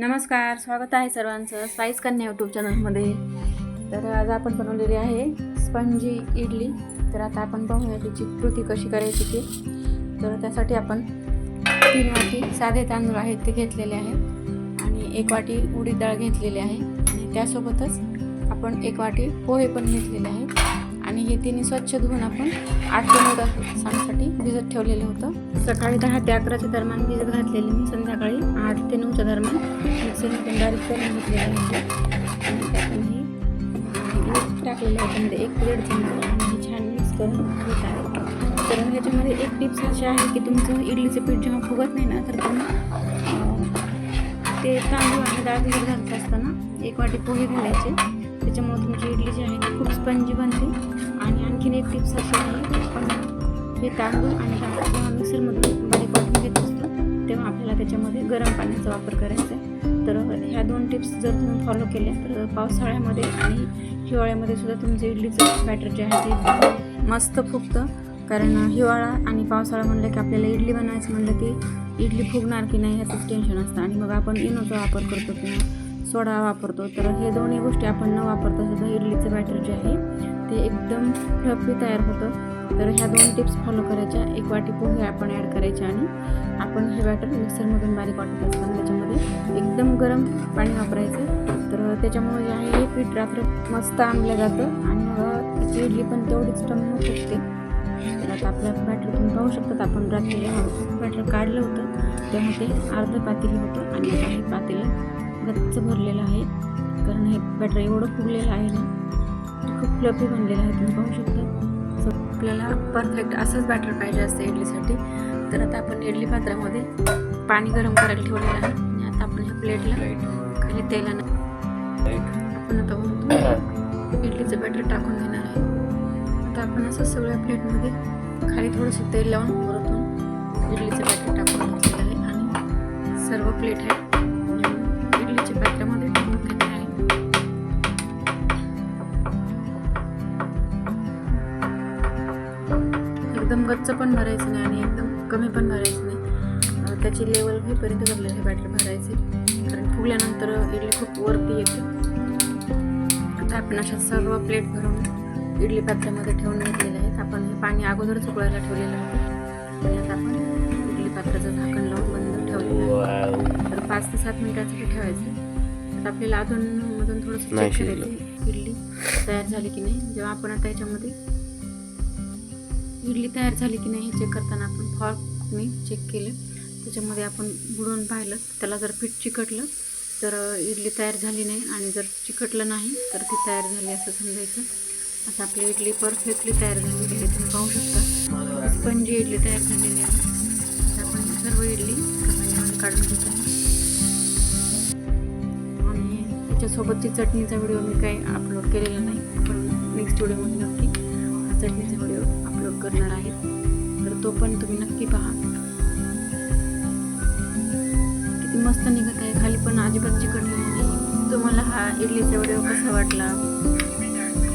नमस्कार स्वागत आहे सर्वांचं स्पाईस कन्या यूट्यूब चॅनलमध्ये तर आज आपण बनवलेली आहे स्पंजी इडली. तर आता आपण पाहूया तिची कृती कशी करायची ती. तर त्यासाठी आपण तीन वाटी साधे तांदूळ आहेत ते घेतलेले आहेत. आणि एक वाटी उडीद डाळ घेतलेली आहे. आणि त्यासोबतच आपण एक वाटी पोहे पण घेतलेले आहेत. आणि हे तिन्ही स्वच्छ धुवून आपण आठ ते नऊ तासांसाठी भिजत ठेवलेलं होतं. सकाळी दहा ते अकराच्या दरम्यान भिजत घातलेले मी संध्याकाळी आठ ते नऊच्या दरम्यान मिक्सरमधून बारीक करून घेतलेलं आहे टाकलेलं होतं म्हणजे एक दीड चमचा आणि छान मिक्स करून घेत आहे. तर ह्याच्यामध्ये एक टिप्स अशी आहे की तुमचं इडलीचं पीठ जेव्हा फुगत नाही ना तर तुम्ही ते तांदूळ आणि डाळ भिजत घालत असताना एक वाटी पोहे घालायचे. त्याच्यामुळे तुमची इडली जी आहे ती खूप स्पंजी बनते. आणि आणखीन एक टिप्स अशी आहे की हे तांदूळ आणि डाळ जेव्हा मिक्सरमधून बारीक वाटून घेत असतो तेव्हा आपल्याला त्याच्यामध्ये गरम पाण्याचा वापर करायचा आहे. तर ह्या दोन टिप्स जर तुम्ही फॉलो केल्या तर पावसाळ्यामध्ये आणि हिवाळ्यामध्ये सुद्धा तुमचं इडलीचं बॅटर जे आहे ते मस्त फुगतं. कारण हिवाळा आणि पावसाळा म्हणलं की आपल्याला इडली बनवायचं म्हणलं की इडली फुगणार की नाही ह्याचंच टेन्शन असतं. आणि मग आपण इनोचा वापर करतो किंवा सोडा वापरतो. तर हे दोन्ही गोष्टी आपण न वापरता सुद्धा इडलीचं बॅटर जे आहे ते एकदम फ्लफी तयार होतं. तर ह्या दोन टिप्स फॉलो करायच्या. एक वाटी पोहे आपण ॲड करायचे आणि आपण हे बॅटर मिक्सरमधून बारीक वाटत असताना त्याच्यामध्ये एकदम गरम पाणी वापरायचं. तर त्याच्यामुळे जे आहे हे पीठ रात्र मस्त आणलं जातं आणि मग त्याची इडली पण तेवढीच टम्म फुगते तर आता आपल्या बॅटर तुम्ही पाहू शकतात आपण रात्री बॅटर काढलं होतं तेव्हा ते अर्धं पातेलं होतं. आणि आता हे पातेलं गच्च भरलेलं आहे. कारण हे बॅटर एवढं फुगलेलं आहे ना खूप फ्लफी बनलेला आहे तुम्ही पाहू शकता. सो आपल्याला परफेक्ट असंच बॅटर पाहिजे असतं इडलीसाठी. तर आता आपण इडली पात्रामध्ये पाणी गरम करायला ठेवलेलं आहे. आणि आता आपण ह्या प्लेटला खाली तेलानं आपण आता इडलीचं बॅटर टाकून घेणार आहे. आता आपण असं सगळ्या प्लेटमध्ये खाली थोडंसं तेल लावून परतून इडलीचं बॅटर टाकून घेतलेलं आहे. आणि सर्व प्लेट आहे एकदम गच्च पण भरायचं नाही आणि एकदम कमी पण भरायचं नाही. त्याची लेवल होईपर्यंत भरलेलं हे बॅटर भरायचे. कारण फुगल्यानंतर इडली खूप वरती येते. आता आपण अशा सर्व प्लेट भरून इडली पात्रामध्ये ठेवून घेतलेले आहेत. आपण हे पाणी अगोदरच उकळायला ठेवलेलं होतं आणि आता आपण इडली पात्राचं झाकण लावून बंद ठेवलेलं आहे. तर पाच ते सात मिनिटासाठी ठेवायचं. आता आपल्याला अधूनमधून थोडंसं चेक. करायचं इडली तयार झाली की नाही. जेव्हा आपण आता याच्यामध्ये इडली तयार झाली की नाही हे चेक करताना आपण फॉर्कने चेक केलं. त्याच्यामध्ये आपण बुडवून पाहिलं. त्याला जर पीठ चिकटलं तर इडली तयार झाली नाही आणि जर चिकटलं नाही तर ती तयार झाली असं समजायचं. आता आपली इडली परफेक्टली तयार झालेली आहे तुम्ही पाहू शकता. स्पंजी इडली तयार झालेली आहे. आपण सर्व इडली काढून घेत आहे आणि त्याच्यासोबतची चटणीचा व्हिडिओ मी काही अपलोड केलेला नाही पण नेक्स्ट व्हिडिओमध्ये नक्की चटणीचा व्हिडिओ अपलोड करणार आहे तर तो पण तुम्ही नक्की पहा. किती मस्त निघत आहे खाली पण अजिबात चिकटलेलं नाही तुम्हाला हा इडलीचा व्हिडिओ कसा वाटला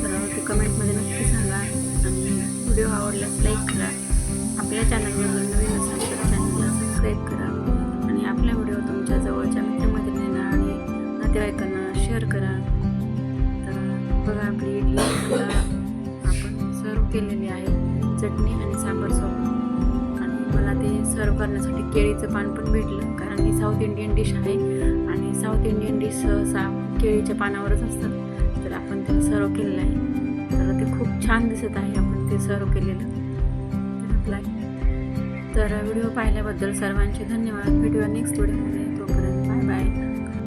तर ते कमेंटमध्ये नक्की सांगा. आणि व्हिडिओ आवडल्यास लाईक करा. आपल्या चॅनलवर नवीन असाल तर चॅनलला सबस्क्राईब करा. आणि आपला व्हिडिओ तुमच्या जवळच्या मित्रमैत्रिणींना आणि नातेवाईकांना केलेली आहे. चटणी आणि सांबार सोबत. आणि मला ते सर्व करण्यासाठी केळीचं पान पण भेटलं. कारण ही साऊथ इंडियन डिश आहे आणि साऊथ इंडियन डिश सहसा केळीच्या पानावरच असतात. तर आपण ते सर्व केलेलं आहे. तर ते खूप छान दिसत आहे आपण ते सर्व केलेलं. तर आपला तर व्हिडिओ पाहिल्याबद्दल सर्वांचे धन्यवाद. भेटूया नेक्स्ट व्हिडिओमध्ये तोपर्यंत बाय बाय